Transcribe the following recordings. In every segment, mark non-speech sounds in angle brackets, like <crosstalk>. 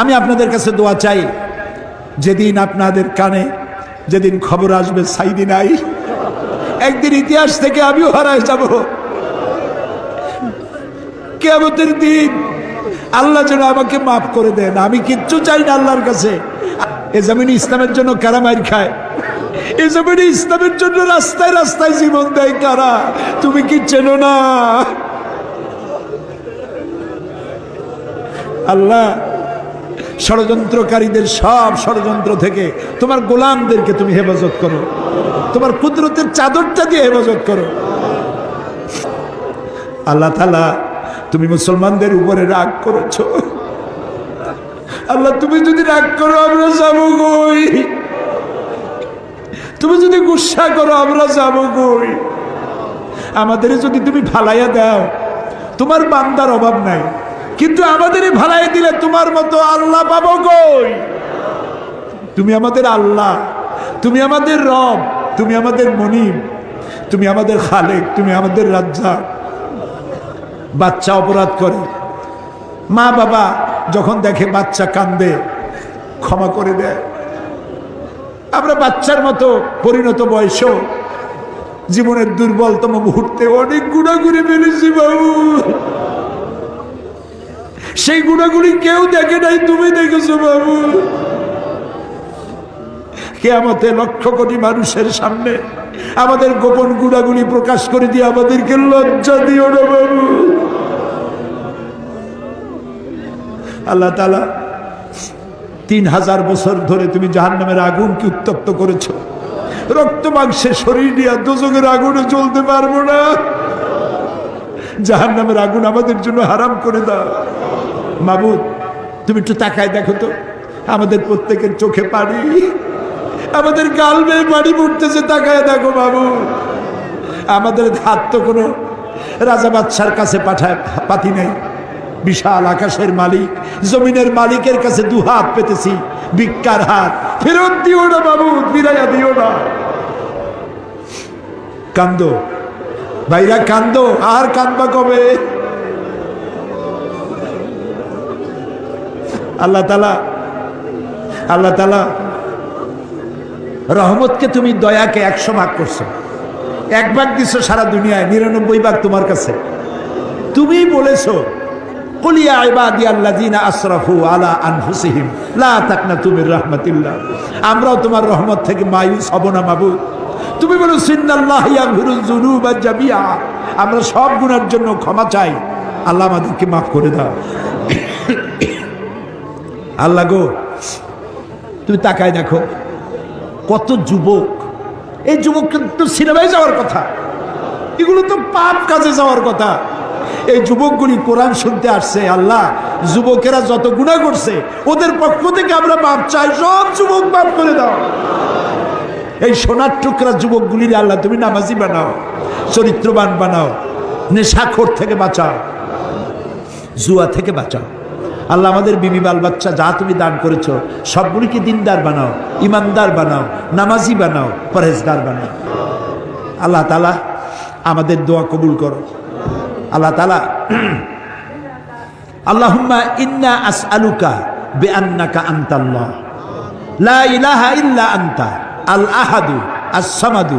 আমি আপনাদের কাছে দোয়া চাই, যেদিন আপনাদের কানে যেদিন খবর আসবে, সাইদি নাই। একদিন ইতিহাস থেকে আমিও হারায় যাব। কেমতের দিন আল্লাহ যেন আমাকে মাফ করে দেন, আমি কিচ্ছু চাই না আল্লাহর কাছে। এ জমিনে ইসলামের জন্য কারা মার খায়? এ জমিনে ইসলামের জন্য রাস্তায় রাস্তায় জীবন দেয় কারা? তুমি কি চেনো না? আল্লাহ ষড়যন্ত্রকারীদের সব ষড়যন্ত্র থেকে তোমার গোলামদেরকে তুমি হেফাজত করো। তোমার কুদরতের চাদরটা দিয়ে হেফাজত করো। আল্লাহ তালা তুমি মুসলমানদের উপরে রাগ করেছ। আল্লাহ, তুমি যদি রাগ করো, আমরা যাব কই তুমি যদি গুসা করো, আমরা যাব কই আমাদের যদি তুমি ফালাইয়া দাও, তোমার বান্দার অভাব নাই। কিন্তু আমাদের ভালাই দিলে তোমার মতো আল্লাহ পাবো কই? তুমি আমাদের আল্লাহ, তুমি আমাদের রব, তুমি আমাদের মনিম তুমি আমাদের খালেক, তুমি আমাদের রাজ্জা বাচ্চা অপরাধ করে। মা বাবা যখন দেখে বাচ্চা কান্দে ক্ষমা করে দেয়। আমরা বাচ্চার মতো পরিণত বয়সেও জীবনের দুর্বলতম মুহূর্তে অনেক গুণাগুড়ি ফেলেছি বাবু। সেই গুণাগুলি কেউ দেখে নাই, তুমি দেখেছ বাবু। কেয়ামতে লক্ষ কোটি মানুষের সামনে আমাদের গোপন গুণাগুলি প্রকাশ করে দিয়ে আমাদেরকে লজ্জা দিও না বাবু। আল্লাহ তালা তিন হাজার বছর ধরে তুমি জাহান নামের আগুনকে উত্তপ্ত করেছ। রক্ত মাংসের শরীর নিয়ে দুযোগের আগুনে চলতে পারব না। জাহান নামের আগুন আমাদের জন্য হারাম করে দাও। মাবুদ, তুমি একটু তাকায় দেখো তো। আমাদের প্রত্যেকের চোখে পানি। আমাদের গাল বেয়ে পানি পড়তেছে, তাকায় দেখো বাবু আমাদের হাত তো কোনো রাজা বাদশার কাছে পাঠায়, পাতি নেই। বিশাল আকাশের মালিক, জমিনের মালিকের কাছে দু হাত পেতেছি, ভিক্ষার হাত। ফেরত দিও না বাবু বিরাইয়া দিও না। কান্দো। ভাইরা কান্দো, আর কান্দবা কবে? আল্লাহ তালা আল্লাহ তালা রহমতকে তুমি দয়াকে একশো ভাগ করছ। এক ভাগ দিছো সারা দুনিয়ায়, নিরানব্বই ভাগ তোমার কাছে। তুমি বলেছ আলা লা আমরাও তোমার রহমত থেকে মায়ুস হব না মাবুদ। তুমি বলো জামিআ। আমরা সব গুণার জন্য ক্ষমা চাই। আল্লাহ আমাদেরকে মাফ করে দাও। আল্লাহ গো, তুমি তাকায় দেখো, কত যুবক। এই যুবক তো সিনেমায় যাওয়ার কথা। এগুলো তো পাপ কাজে যাওয়ার কথা। এই যুবকগুলি কোরআন শুনতে আসছে, আল্লাহ, যুবকেরা যত গুণা করছে, ওদের পক্ষ থেকে আমরা মাপ চাই, সব যুবক মাপ করে দাও। এই সোনার টুকরা যুবকগুলির আল্লাহ, তুমি নামাজি বানাও, চরিত্রবান বানাও, নেশাখোর থেকে বাঁচাও, জুয়া থেকে বাঁচাও। আল্লাহ আমাদের বিবি বাল বাচ্চা যা তুমি দান করেছ, সবগুলিকে দিনদার বানাও, ইমানদার বানাও, নামাজি বানাও, পরহেজগার বানাও। আল্লাহ তালা আমাদের দোয়া কবুল করো। আল্লাহ তালা <clears throat> আল্লাহুম্মা ইন্না আস আলুকা বে আন্নাকা আন্তাল্লাহ। লা ইলাহা ইল্লা আন্তা। আল আহাদু আস সামাদু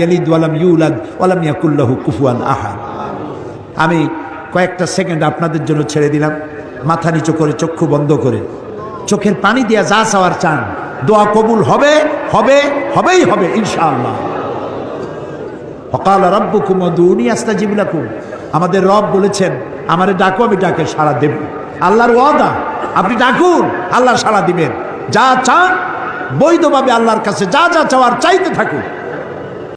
ইয়ালিদ ওয়ালাম ইউলাদ ওয়ালাম ইয়াকুল্লাহু কুফুয়ান আহাদ। আমি কয়েকটা সেকেন্ড আপনাদের জন্য ছেড়ে দিলাম। মাথা নিচু করে, চক্ষু বন্ধ করে। চোখের পানি দিয়া যা চাওয়ার চান, দোয়া কবুল হবে হবে, হবেই হবে, ইনশাআল্লাহ। অকাল রব্বুকুম দুনি আস্তাজিবুলাকুম আমাদের রব বলেছেন, আমারে ডাকো, আমি ডাকে সাড়া দেব। আল্লাহর ওয়াদা, আপনি ডাকুন, আল্লাহ সাড়া দিবেন। যা চান বৈধভাবে আল্লাহর কাছে যা যা চাওয়ার চাইতে থাকুন